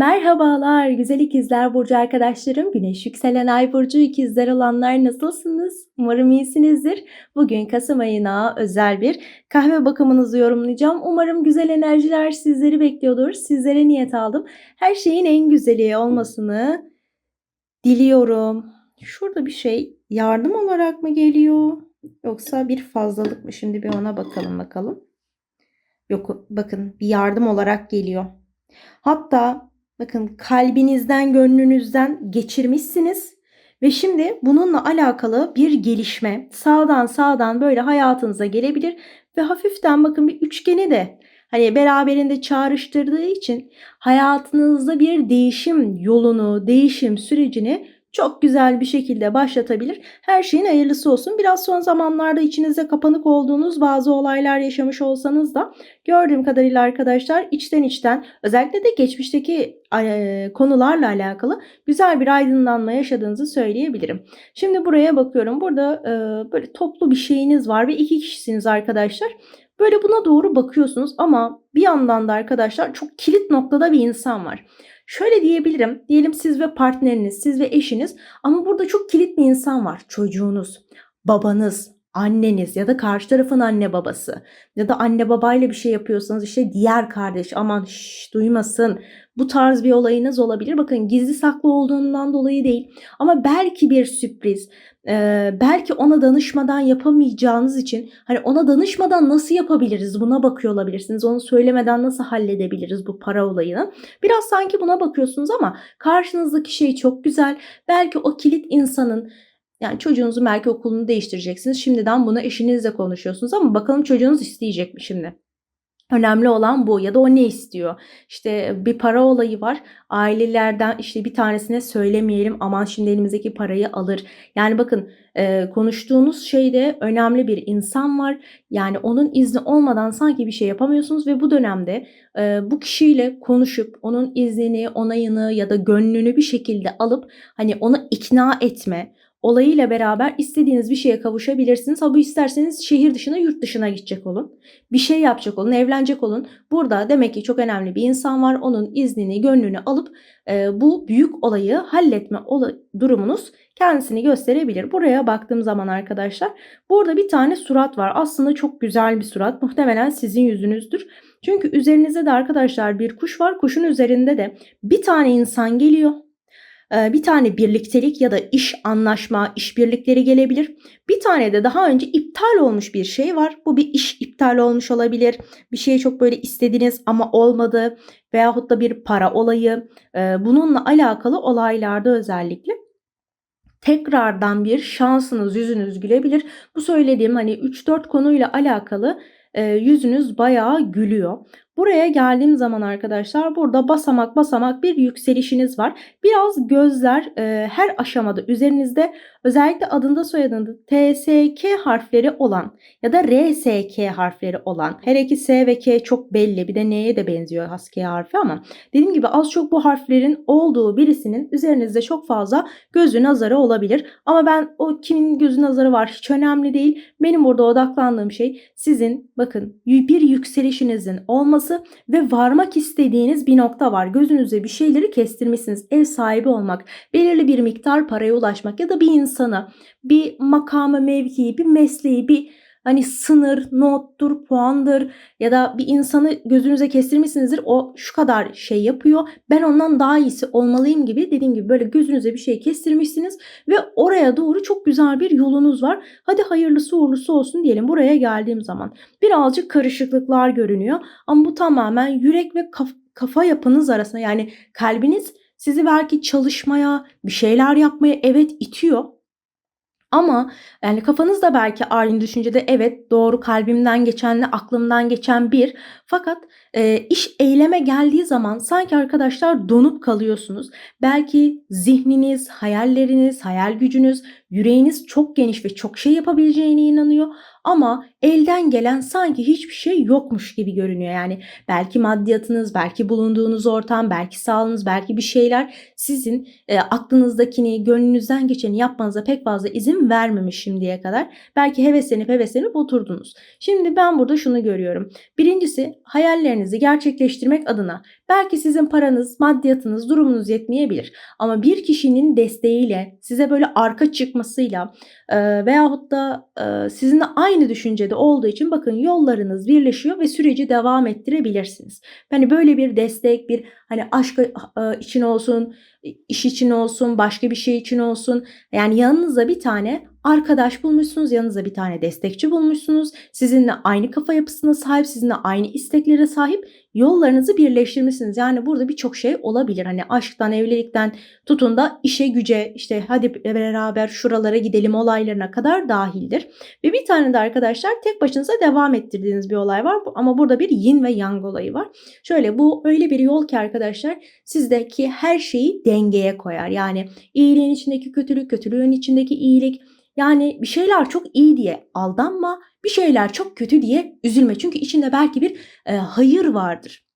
Merhabalar güzel ikizler burcu arkadaşlarım. Güneş yükselen ay burcu ikizler olanlar nasılsınız? Umarım iyisinizdir. Bugün Kasım ayına özel bir kahve bakımınızı yorumlayacağım. Umarım güzel enerjiler sizleri bekliyordur. Sizlere niyet aldım. Her şeyin en güzeli olmasını diliyorum. Şurada bir şey yardım olarak mı geliyor? Yoksa bir fazlalık mı? Şimdi bir ona bakalım bakalım. Yok bakın bir yardım olarak geliyor. Hatta bakın kalbinizden, gönlünüzden geçirmişsiniz. Ve şimdi bununla alakalı bir gelişme. Sağdan sağdan böyle hayatınıza gelebilir ve hafiften bakın bir üçgeni de hani beraberinde çağrıştırdığı için hayatınızda bir değişim yolunu, değişim sürecini çok güzel bir şekilde başlatabilir. Her şeyin hayırlısı olsun. Biraz son zamanlarda içinizde kapanık olduğunuz bazı olaylar yaşamış olsanız da gördüğüm kadarıyla arkadaşlar içten içten özellikle de geçmişteki e, konularla alakalı güzel bir aydınlanma yaşadığınızı söyleyebilirim. Şimdi buraya bakıyorum. Burada e, böyle toplu bir şeyiniz var ve iki kişisiniz arkadaşlar. Böyle buna doğru bakıyorsunuz ama bir yandan da arkadaşlar çok kilit noktada bir insan var. Şöyle diyebilirim. Diyelim siz ve partneriniz, siz ve eşiniz ama burada çok kilit bir insan var. Çocuğunuz, babanız, anneniz ya da karşı tarafın anne babası ya da anne babayla bir şey yapıyorsanız işte diğer kardeş aman şş, duymasın bu tarz bir olayınız olabilir. Bakın gizli saklı olduğundan dolayı değil ama belki bir sürpriz e, belki ona danışmadan yapamayacağınız için hani ona danışmadan nasıl yapabiliriz buna bakıyor olabilirsiniz. Onu söylemeden nasıl halledebiliriz bu para olayını. Biraz sanki buna bakıyorsunuz ama karşınızdaki şey çok güzel. Belki o kilit insanın yani çocuğunuzun belki okulunu değiştireceksiniz. Şimdiden bunu eşinizle konuşuyorsunuz ama bakalım çocuğunuz isteyecek mi şimdi? Önemli olan bu ya da o ne istiyor? İşte bir para olayı var. Ailelerden işte bir tanesine söylemeyelim aman şimdi elimizdeki parayı alır. Yani bakın e, konuştuğunuz şeyde önemli bir insan var. Yani onun izni olmadan sanki bir şey yapamıyorsunuz ve bu dönemde e, bu kişiyle konuşup onun iznini, onayını ya da gönlünü bir şekilde alıp hani onu ikna etme, olayıyla beraber istediğiniz bir şeye kavuşabilirsiniz. Ha bu isterseniz şehir dışına, yurt dışına gidecek olun. Bir şey yapacak olun, evlenecek olun. Burada demek ki çok önemli bir insan var. Onun iznini, gönlünü alıp e, bu büyük olayı halletme olay, durumunuz kendisini gösterebilir. Buraya baktığım zaman arkadaşlar burada bir tane surat var. Aslında çok güzel bir surat. Muhtemelen sizin yüzünüzdür. Çünkü üzerinizde de arkadaşlar bir kuş var. Kuşun üzerinde de bir tane insan geliyor bir tane birliktelik ya da iş anlaşma, işbirlikleri gelebilir. Bir tane de daha önce iptal olmuş bir şey var. Bu bir iş iptal olmuş olabilir. Bir şeyi çok böyle istediniz ama olmadı veyahut da bir para olayı. Ee, bununla alakalı olaylarda özellikle tekrardan bir şansınız, yüzünüz gülebilir. Bu söylediğim hani 3-4 konuyla alakalı e, yüzünüz bayağı gülüyor. Buraya geldiğim zaman arkadaşlar burada basamak basamak bir yükselişiniz var. Biraz gözler e, her aşamada üzerinizde özellikle adında soyadında TSK harfleri olan ya da RSK harfleri olan her iki S ve K çok belli bir de N'ye de benziyor has harfi ama dediğim gibi az çok bu harflerin olduğu birisinin üzerinizde çok fazla gözü nazarı olabilir. Ama ben o kimin gözü nazarı var hiç önemli değil. Benim burada odaklandığım şey sizin bakın bir yükselişinizin olması olması ve varmak istediğiniz bir nokta var. Gözünüze bir şeyleri kestirmişsiniz. Ev sahibi olmak, belirli bir miktar paraya ulaşmak ya da bir insana, bir makamı, mevkiyi, bir mesleği, bir hani sınır, nottur, puandır ya da bir insanı gözünüze kestirmişsinizdir. O şu kadar şey yapıyor. Ben ondan daha iyisi olmalıyım gibi dediğim gibi böyle gözünüze bir şey kestirmişsiniz ve oraya doğru çok güzel bir yolunuz var. Hadi hayırlısı uğurlusu olsun diyelim buraya geldiğim zaman. Birazcık karışıklıklar görünüyor ama bu tamamen yürek ve kaf kafa yapınız arasında yani kalbiniz sizi belki çalışmaya, bir şeyler yapmaya evet itiyor ama yani kafanızda belki aynı düşüncede evet doğru kalbimden geçenle aklımdan geçen bir. Fakat e, iş eyleme geldiği zaman sanki arkadaşlar donup kalıyorsunuz. Belki zihniniz, hayalleriniz, hayal gücünüz, yüreğiniz çok geniş ve çok şey yapabileceğine inanıyor. Ama elden gelen sanki hiçbir şey yokmuş gibi görünüyor. Yani belki maddiyatınız, belki bulunduğunuz ortam, belki sağlığınız, belki bir şeyler sizin e, aklınızdakini, gönlünüzden geçeni yapmanıza pek fazla izin vermemiş şimdiye kadar. Belki heveslenip heveslenip oturdunuz. Şimdi ben burada şunu görüyorum. Birincisi hayalleriniz hayallerinizi gerçekleştirmek adına belki sizin paranız, maddiyatınız, durumunuz yetmeyebilir. Ama bir kişinin desteğiyle, size böyle arka çıkmasıyla e, veyahut da e, sizinle aynı düşüncede olduğu için bakın yollarınız birleşiyor ve süreci devam ettirebilirsiniz. Hani böyle bir destek, bir hani aşk e, için olsun, iş için olsun, başka bir şey için olsun. Yani yanınıza bir tane arkadaş bulmuşsunuz, yanınıza bir tane destekçi bulmuşsunuz. Sizinle aynı kafa yapısına sahip, sizinle aynı isteklere sahip yollarınızı birleştirmişsiniz. Yani burada birçok şey olabilir. Hani aşktan, evlilikten tutun da işe güce, işte hadi beraber şuralara gidelim olaylarına kadar dahildir. Ve bir tane de arkadaşlar tek başınıza devam ettirdiğiniz bir olay var. Ama burada bir yin ve yang olayı var. Şöyle bu öyle bir yol ki arkadaşlar sizdeki her şeyi dengeye koyar. Yani iyiliğin içindeki kötülük, kötülüğün içindeki iyilik, yani bir şeyler çok iyi diye aldanma, bir şeyler çok kötü diye üzülme. Çünkü içinde belki bir e, hayır vardır.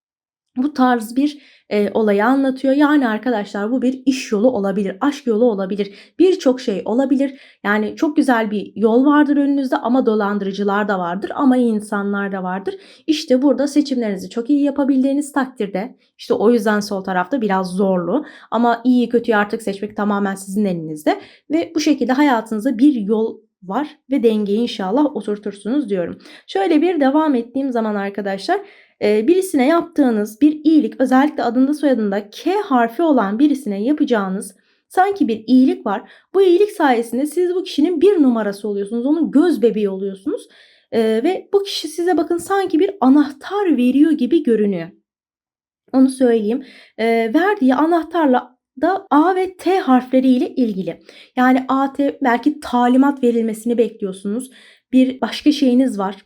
Bu tarz bir e, olayı anlatıyor. Yani arkadaşlar bu bir iş yolu olabilir, aşk yolu olabilir, birçok şey olabilir. Yani çok güzel bir yol vardır önünüzde ama dolandırıcılar da vardır ama insanlar da vardır. İşte burada seçimlerinizi çok iyi yapabildiğiniz takdirde işte o yüzden sol tarafta biraz zorlu ama iyi kötüyü artık seçmek tamamen sizin elinizde ve bu şekilde hayatınızda bir yol var ve dengeyi inşallah oturtursunuz diyorum. Şöyle bir devam ettiğim zaman arkadaşlar birisine yaptığınız bir iyilik özellikle adında soyadında K harfi olan birisine yapacağınız sanki bir iyilik var. Bu iyilik sayesinde siz bu kişinin bir numarası oluyorsunuz. Onun göz bebeği oluyorsunuz. ve bu kişi size bakın sanki bir anahtar veriyor gibi görünüyor. Onu söyleyeyim. verdiği anahtarla da A ve T harfleriyle ilgili. Yani A, T belki talimat verilmesini bekliyorsunuz. Bir başka şeyiniz var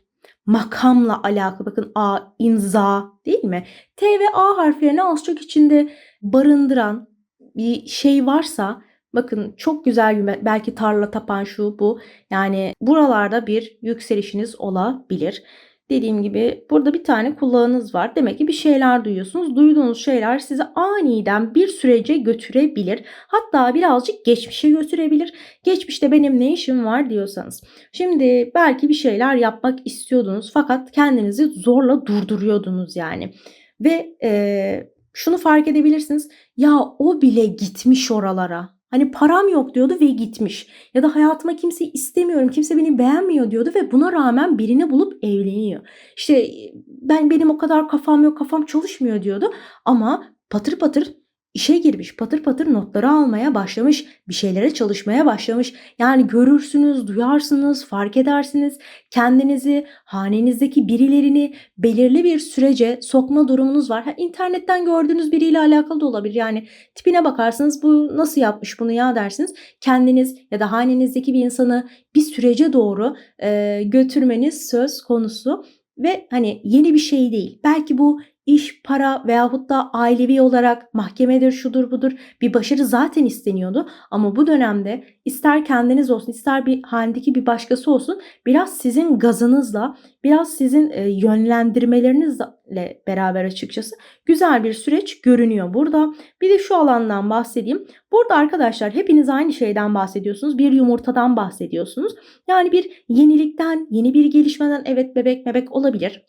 makamla alakalı. Bakın A imza değil mi? T ve A harflerini az çok içinde barındıran bir şey varsa bakın çok güzel belki tarla tapan şu bu. Yani buralarda bir yükselişiniz olabilir. Dediğim gibi burada bir tane kulağınız var. Demek ki bir şeyler duyuyorsunuz. Duyduğunuz şeyler sizi aniden bir sürece götürebilir. Hatta birazcık geçmişe götürebilir. Geçmişte benim ne işim var diyorsanız. Şimdi belki bir şeyler yapmak istiyordunuz fakat kendinizi zorla durduruyordunuz yani. Ve e, şunu fark edebilirsiniz. Ya o bile gitmiş oralara. Hani param yok diyordu ve gitmiş. Ya da hayatıma kimseyi istemiyorum, kimse beni beğenmiyor diyordu ve buna rağmen birini bulup evleniyor. İşte ben benim o kadar kafam yok, kafam çalışmıyor diyordu ama patır patır işe girmiş, patır patır notları almaya başlamış, bir şeylere çalışmaya başlamış. Yani görürsünüz, duyarsınız, fark edersiniz. Kendinizi, hanenizdeki birilerini belirli bir sürece sokma durumunuz var. Ha, internetten gördüğünüz biriyle alakalı da olabilir. Yani tipine bakarsınız bu nasıl yapmış bunu ya dersiniz. Kendiniz ya da hanenizdeki bir insanı bir sürece doğru e, götürmeniz söz konusu ve hani yeni bir şey değil. Belki bu iş, para veyahut da ailevi olarak mahkemedir, şudur budur bir başarı zaten isteniyordu. Ama bu dönemde ister kendiniz olsun ister bir halindeki bir başkası olsun biraz sizin gazınızla biraz sizin e, yönlendirmelerinizle beraber açıkçası güzel bir süreç görünüyor burada. Bir de şu alandan bahsedeyim. Burada arkadaşlar hepiniz aynı şeyden bahsediyorsunuz. Bir yumurtadan bahsediyorsunuz. Yani bir yenilikten, yeni bir gelişmeden evet bebek bebek olabilir.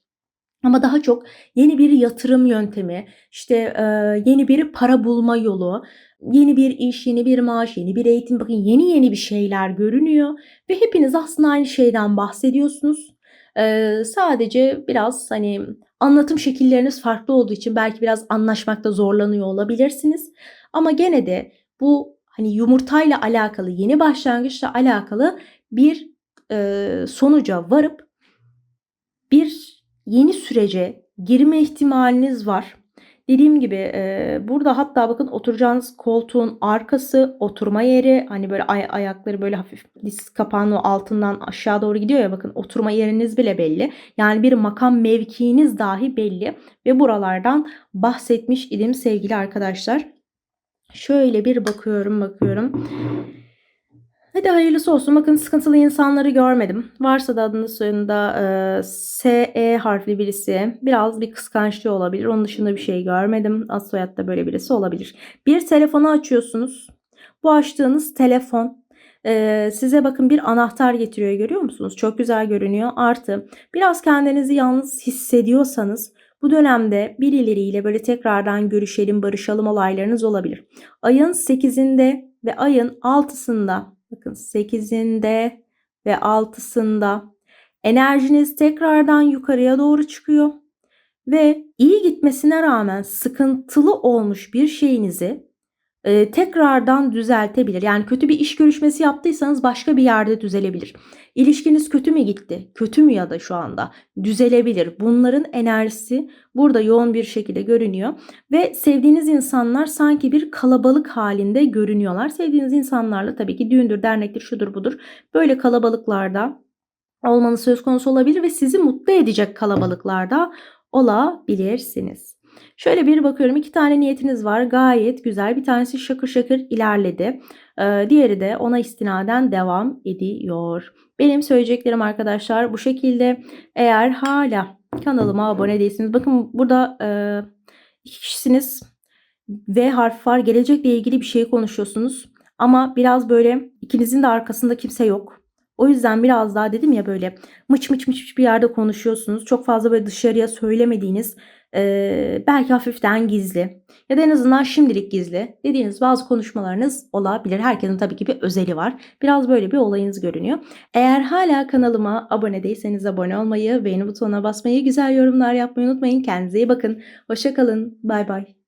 Ama daha çok yeni bir yatırım yöntemi, işte yeni bir para bulma yolu, yeni bir iş, yeni bir maaş, yeni bir eğitim. Bakın yeni yeni bir şeyler görünüyor ve hepiniz aslında aynı şeyden bahsediyorsunuz. Sadece biraz hani anlatım şekilleriniz farklı olduğu için belki biraz anlaşmakta zorlanıyor olabilirsiniz. Ama gene de bu hani yumurtayla alakalı, yeni başlangıçla alakalı bir sonuca varıp bir yeni sürece girme ihtimaliniz var. Dediğim gibi e, burada hatta bakın oturacağınız koltuğun arkası oturma yeri hani böyle ay ayakları böyle hafif diz kapağının altından aşağı doğru gidiyor ya bakın oturma yeriniz bile belli. Yani bir makam mevkiiniz dahi belli ve buralardan bahsetmiş idim sevgili arkadaşlar. Şöyle bir bakıyorum bakıyorum. Hadi hayırlısı olsun. Bakın sıkıntılı insanları görmedim. Varsa da adını soyunda e, SE harfli birisi. Biraz bir kıskançlığı olabilir. Onun dışında bir şey görmedim. Az soyadda böyle birisi olabilir. Bir telefonu açıyorsunuz. Bu açtığınız telefon e, size bakın bir anahtar getiriyor görüyor musunuz? Çok güzel görünüyor. Artı biraz kendinizi yalnız hissediyorsanız Bu dönemde birileriyle böyle tekrardan görüşelim, barışalım olaylarınız olabilir. Ayın 8'inde ve ayın 6'sında bakın 8'inde ve 6'sında enerjiniz tekrardan yukarıya doğru çıkıyor ve iyi gitmesine rağmen sıkıntılı olmuş bir şeyinizi e, tekrardan düzeltebilir. Yani kötü bir iş görüşmesi yaptıysanız başka bir yerde düzelebilir. İlişkiniz kötü mü gitti? Kötü mü ya da şu anda? Düzelebilir. Bunların enerjisi burada yoğun bir şekilde görünüyor ve sevdiğiniz insanlar sanki bir kalabalık halinde görünüyorlar. Sevdiğiniz insanlarla tabii ki düğündür, dernektir, şudur budur. Böyle kalabalıklarda olmanız söz konusu olabilir ve sizi mutlu edecek kalabalıklarda olabilirsiniz. Şöyle bir bakıyorum iki tane niyetiniz var. Gayet güzel. Bir tanesi şakır şakır ilerledi. Ee, diğeri de ona istinaden devam ediyor. Benim söyleyeceklerim arkadaşlar bu şekilde. Eğer hala kanalıma abone değilsiniz bakın burada e, iki kişisiniz V harfi var. Gelecekle ilgili bir şey konuşuyorsunuz ama biraz böyle ikinizin de arkasında kimse yok. O yüzden biraz daha dedim ya böyle mıç mıç mıç bir yerde konuşuyorsunuz. Çok fazla böyle dışarıya söylemediğiniz Eee, belki hafiften gizli ya da en azından şimdilik gizli dediğiniz bazı konuşmalarınız olabilir. Herkesin tabii ki bir özeli var. Biraz böyle bir olayınız görünüyor. Eğer hala kanalıma abone değilseniz abone olmayı, beğeni butonuna basmayı, güzel yorumlar yapmayı unutmayın. Kendinize iyi bakın. Hoşça kalın. Bay bay.